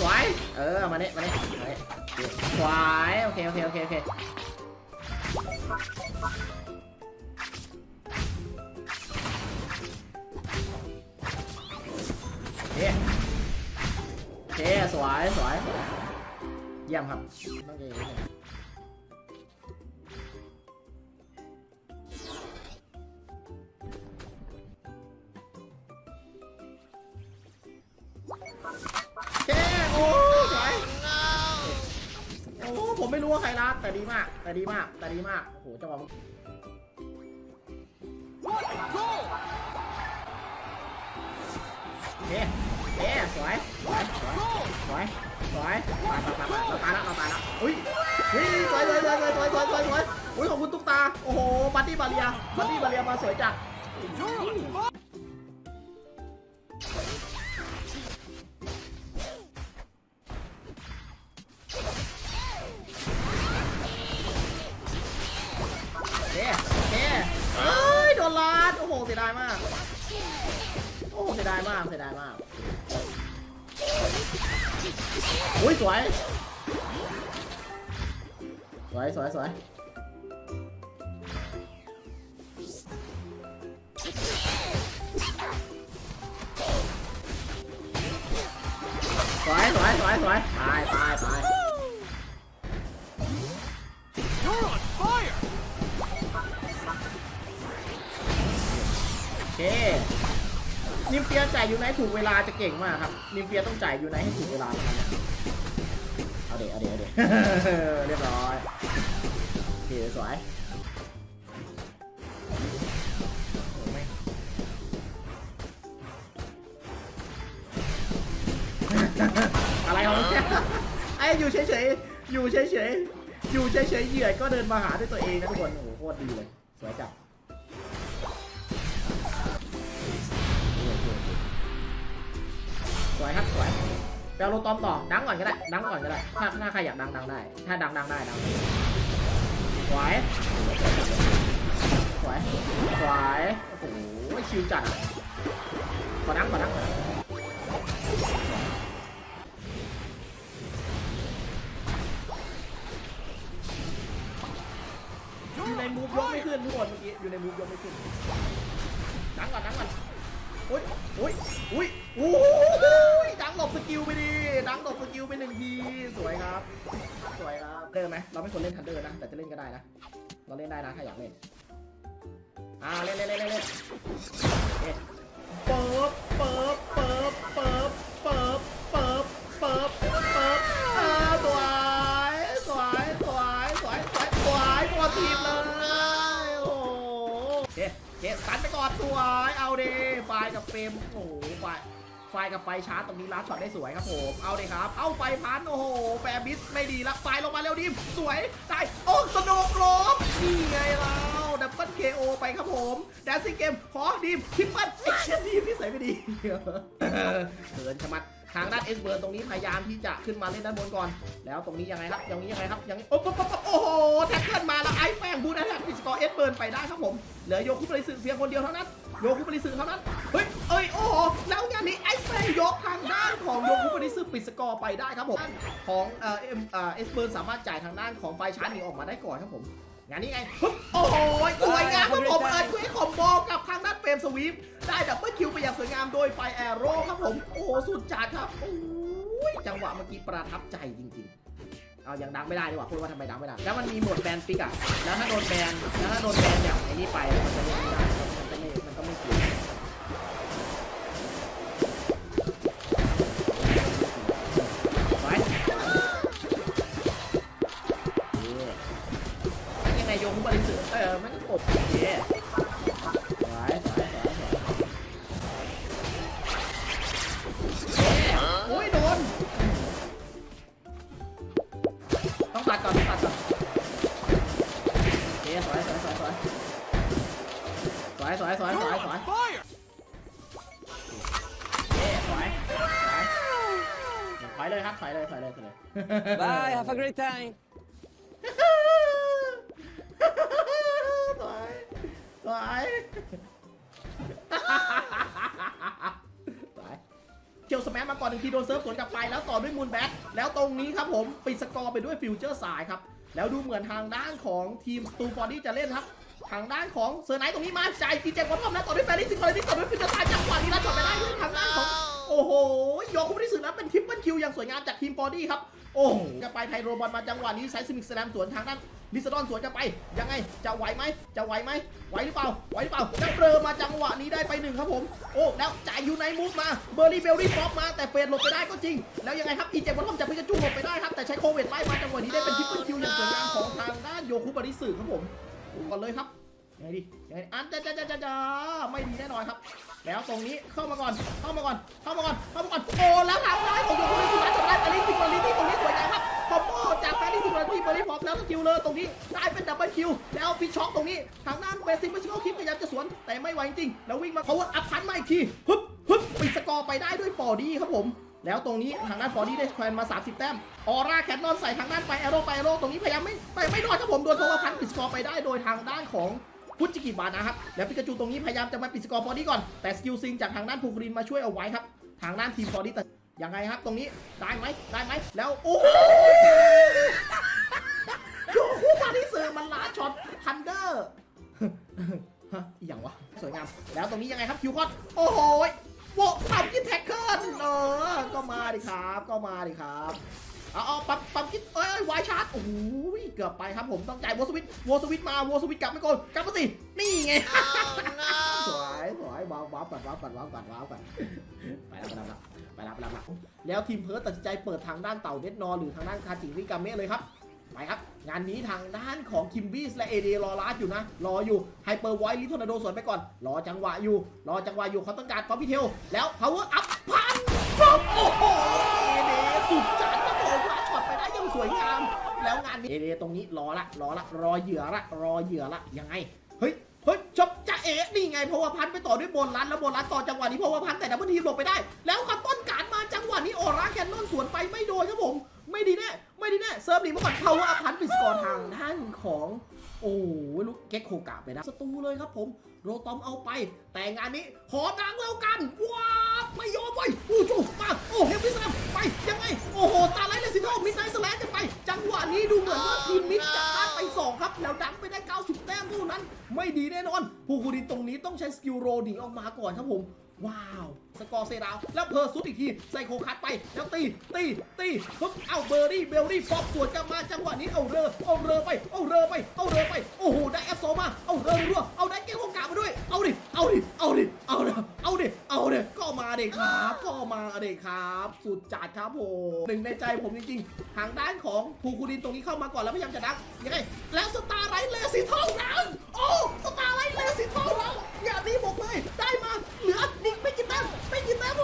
สวย เออ มาเนี่ยมาเนี่ยมาเนี่ยสวยโอเค โอเค โอเค โอเค โอเค สวย สวยสวยเยี่ยมครับต้องเก่งนิดนึง ผมไม่รู้ว่าใครรัดแต่ดีมาก แต่ดีมาก แต่ดีมาก โอ้โหจังหวะมันโอเคโอเคสวยสวย สวย สวย สวยมามามามาตายแล้วเราตายแล้วอุ้ยอุ้ยสวยสวยสวยสวยสวยสวยสวยสวยอุ้ยขอบคุณตุ๊กตา โอ้โห บัดดี้บาเรีย บัดดี้บาเรียมาสวยจัด เสียดายมาก โอ้เสียดายมาก เสียดายมาก อุ้ยสวย สวยสวยสวยสวยสวยสวยสวยตายตาย นิมเฟียจ่ายยูไนถูกเวลาจะเก่งมากครับ นิมเฟียต้องจ่ายยูไนให้ถูกเวลาเท่านั้นเอาเดี๋ยวเอาเดี๋ยวเอาเดี๋ยวเรียบร้อยโอเคสวยอะไรของไอ้อยู่เฉยๆ อยู่เฉยๆ อยู่เฉยๆ เหยื่อก็เดินมาหาด้วยตัวเองนะทุกคน โอ้โหโคตรดีเลย สวยจัด วยครับสวยไปเอาโลตอมต่อดังก่อนก็ได้ดังก่อนก็ได้ถ้าถ้าใครอยากดังดังได้ ถ้าดังดังได้ดังสวยสวยสวยโอ้โหชิวจัดอะขอดังขอดังขอดังอยู่ในมูฟยกไม่ขึ้นทุกคนเมื่อกี้อยู่ในมูฟยกไม่ขึ้นดังก่อนดังก่อนอุ้ยอุ้ยอุ้ยโอ้ บสกิลไปดิ ดังหลบสกิลไปหนึ่งที สวยครับ สวยครับเดินไหมเราไม่ควรเล่นทันเดอร์นะ แต่จะเล่นก็ได้นะ เราเล่นได้นะถ้าอยากเล่น อ่าเล่นเล่นเล่นเล่นเล่นเอ๊ะเปิบเปิบเปิบเปิบเปิบเปิบเปิบเปิบอ่าสวย สวย สวย สวย สวย สวยหมดทีมเลยโอ้โหเจ๊เจ๊สันไปก่อนสวย เอาเดไฟกับเฟรมโอ้โหไฟไฟกับไฟชาร์จตรงนี้ลัดช็อตได้สวยครับผม เอาเลยครับ เอาไฟพันโอ้โหแฟร์บิสไม่ดีละไฟลงมาเร็วดิมสวยได้โอ้สนว์กรบนี่ไงเราดับเบิลเคโอไปครับผมแดนซิ่งเกมขอดีมทิปเปิลไอ้เชี่ยดีมที่ใส่ไม่ดีเกินชะมัดทางด้านเอสเบิร์นตรงนี้พยายามที่จะขึ้นมาเล่นด้านบนก่อน แล้วตรงนี้ยังไงครับอย่างนี้ยังไงครับอย่างโอ้โหโอ้โหแท็กเกิลมาแล้วไอ้แป้งบูนะแท็กพิสกอเอสเบิร์นไปได้ครับผมเหลือโยคุบริสึเพียงคนเดียวเท่านั้นโยคุบริสึเท่านั้น ฮ้ย เอ้ย โอ้โหแล้วงานนี้ไอซ์แมนยกทางด้านของโยคุบริสึปิดสกอร์ไปได้ครับผม ของเอ่อเอ็มเอ่อเอสเบิร์นสามารถจ่ายทางด้านของไฟชาร์จหนีออกมาได้ก่อนครับผม งานนี้ไงปึ๊บโอ้โหสวยงามครับผมเอิร์ธควิกคอมโบกับทางด้านเฟรมสวีปได้ดับเบิลคิวไปอย่างสวยงามโดยไฟแอโร่ครับผม โอ้โห สุดจัดครับ โอ้ย จังหวะเมื่อกี้ประทับใจจริง ๆเอายังดังไม่ได้ดีกว่าพูดว่าทำไมดังไม่ได้แล้วมันมีหมดแบนปิกอะแล้วถ้าโดนแบนแล้วถ้าโดนแบนอย่างไอ้นี่ไปมันจะไม่ได้มันจะไม่มันก็ไม่เสีย ยงไงโยงบริสุทธิ์เออมันก็กบโอเคสวยสวยสวยสวยเอ๊โอ้ยโดน ต้องตัดก่อนต้องตัดก่อนโอเคสวยสวยสวยสวยสวยสวยสวยสวยสวยเย้สวยสวยถอยเลยครับถอยเลยถอยเลยถอยเลย Bye, have a great time. สวย สวยสวยเคียวสแมมาก่อนหนึ่งทีโดนเซิร์ฟสวนกลับไปแล้วต่อด้วยมูนแบทแล้วตรงนี้ครับผมปิดสกอร์ไปด้วยฟิวเจอร์สายครับ แล้วดูเหมือนทางด้านของทีมสตูฟอร์ดี้จะเล่นครับ ทางด้านของเซอร์ไนท์ตรงนี้มาจ่ายดีเจวอทอมแล้วต่อด้วยแฟรี่ซิงเกิลที่ต่อด้วยฟิวเจอร์สายจังหวะนี้แล้วจบไปได้ด้วยทางด้านของโอ้โห โยคุมิสึนั้นเป็นทริปเปิลคิวอย่างสวยงามจากทีมบอดี้ครับ โอ้โหจะไปไทยโรบอลมาจังหวะนี้ไซส์ซิมิกสลมสวนทางด้านลิซาดอนสวนกันไป ยังไงจะไหวไหมจะไหวไหมไหวหรือเปล่าไหวหรือเปล่าแล้วเบลอมาจังหวะนี้ได้ไปหนึ่งครับผมโอ้แล้วจ่ายยูไนมูฟมาเบอร์รี่เบลลี่ฟอปมาแต่เฟดหลบไปได้ก็จริง แล้วยังไงครับอีเจวันทอมจากพิกาจูหลบไปได้ครับแต่ใช้โควิดไล่มาจังหวะนี้ได้เป็นทิปเปิลคิวอย่างสวยงามของทางด้านโยคุบาริสึครับผมก่อนเลยครับยังไงดียังไงดีอันจ้าจ้าจ้าจ้าไม่ดีแน่นอนครับ แล้วตรงนี้เข้ามาก่อนเข้ามาก่อนเข้ามาก่อนเข้ามาก่อนโอ้แล้วทำไที่สิบนาทีเบอร์รี่พอปแล้วสกิลเลยตรงนี้ได้เป็นดับเบิลคิวแล้วฟิชช็อกตรงนี้ทางด้านเบสิกไม่ชิโอคิดพยายามจะสวนแต่ไม่ไหวจริงแล้ววิ่งมาเขาว่าอัพพันมาอีกทีฮึบฮึบปิดสกอร์ไปได้ด้วยฟอร์ดี้ครับผมแล้วตรงนี้ทางด้านฟอร์ดี้ได้แควนมา 30 แต้ม ออร่าแคทนอนใส่ทางด้านไปแอโร่ไปแอโร่ตรงนี้พยายามไม่ไปไม่รอดครับผม โดนโทรพันปิดสกอร์ไปได้โดยทางด้านของฟุจิกิบานะครับ แล้วปิกาจูตรงนี้พยายามจะมาปิดสกอร์ฟอร์ดี้ก่อน แต่สกิลซิงจากทางด้านภูกรินมาช่วยเอาไว้ครับ ทางด้านทีมฟอร์ดี้แต่ยังไงครับ ตรงนี้ได้ไหมได้ไหมแล้วโอ้ย อมันล้าช็อตทันเดอร์ฮะอหย่างวะ สวยงาม แล้วตรงนี้ยังไงครับคิวคอนโอ้โหยโวปั๊มกินแท็กเกิลเออ ก็มาดิครับ ก็มาดิครับเอาเอาปั๊มปั๊มกินเอ้ยเอ้ยวายชาร์จโอ้โหเกือบไปครับผมต้องจ่ายโวสวิตโวสวิตมาโวสวิตกลับไม่โกนกลับมาสิ นี่ไงสวยสวยว้าวว้าวก่อนว้าวก่อนว้าวก่อนว้าวก่อนไปแล้วไปแล้วไปแล้วไปแล้วไปแล้วแล้วทีมเพิร์ตตัดสินใจเปิดทางด้านเต่าเน็ตนอร์หรือทางด้านคาจิริกาเมะเลยครับ ไปครับ งานนี้ทางด้านของคิมบี้และเอเดรอลาดอยู่นะ รออยู่ไฮเปอร์ไวท์ลิทอร์นาโดสวนไปก่อน รอจังหวะอยู่ รอจังหวะอยู่เขาต้องการฟอร์พิเทล แล้ว power up พันปั๊บโอ้โหเอเดสุดจัดครับผมว่าช็อตไปได้ยังสวยงาม แล้วงานนี้เอเดตรงนี้รอละรอละรอเหยื่อละรอเหยื่อละยังไงเฮ้ยเฮ้ยจบจะเอ๋นี่ไงเพราะว่าพันไปต่อด้วยบนรันแล้วบนรันต่อจังหวะนี้เพราะว่าพันแต่ดับเบิลทีมหลบไปได้ แล้วครับต้นการมาจังหวะนี้ออร่าแคนนอนสวนไปไม่โดนครับผม ไม่ดีแน่ ไปดีแน่เซิร์ฟนี้เมื่อก่อนเขาว่าพันปิดสกอร์ทางด้านของโอ้ยลูกเก็กโคกะไปนะสตูเลยครับผม โรตอมเอาไป แต่งานนี้ขอดังแล้วกันว้าบไม่ยอมไว้ยอู้จูมาโอ้เฮฟวิสแลมไปยังไงโอ้โหตาไลท์เลสิโตมิดไนท์สแลนจะไป จังหวะนี้ดูเหมือนว่าทีมมิดจะพลาดไปสองครับ แล้วดังไปได้ 90 แต้มเท่านั้น ไม่ดีแน่นอน ผู้คุรินตรงนี้ต้องใช้สกิลโรหนีออกมาก่อนครับผมว้าว สกอร์เซดาว แล้วเพอร์ซุดอีกที ใส่โคคัดไป แล้วตี ตี ตีปึ๊บเอาเบอร์รี่ เบลลี่ฟอกสวนกลับมา จังหวะนี้เอาเรือเอาเรือไป เอาเรือไป เอาเรือไปโอ้โหได้แอปโซมาเอาเรือรัวเอาได้เกมโคกามาด้วยเอาดิเอาดิเอาดิเอาดิเอาดิเอาดิก็มาเด็ครับก็มาเด็ครับ สุดจัดครับผมหนึ่งในใจผมจริงๆทางด้านของภูคุรินตรงนี้เข้ามาก่อนแล้วพยายามจะดักยังไงแล้วสตาร์ไรท์เลสิเท่านั้นโอ้สตาร์ไรท์เลสิเท่านั้นอย่างนี้บอกเลยได้มาเหลือนิกไม่กี่แต้มไม่กี่แต้ม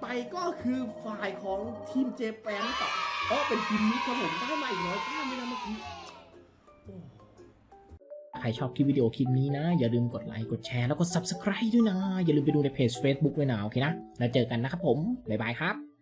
ไปก็คือฝ่ายของทีมเจแปนต่อเพราะเป็นทีมมิดครับผมได้มาอีกร้อยแต้มเลยนเมื่อกี้ใครชอบคลิปวิดีโอคลิปนี้นะ อย่าลืมกดไลค์ กดแชร์แล้วก็ Subscribe ด้วยนะ อย่าลืมไปดูในเพจ Facebook ด้วยนะ โอเคนะ แล้วเจอกันนะครับผม บ๊ายบายครับ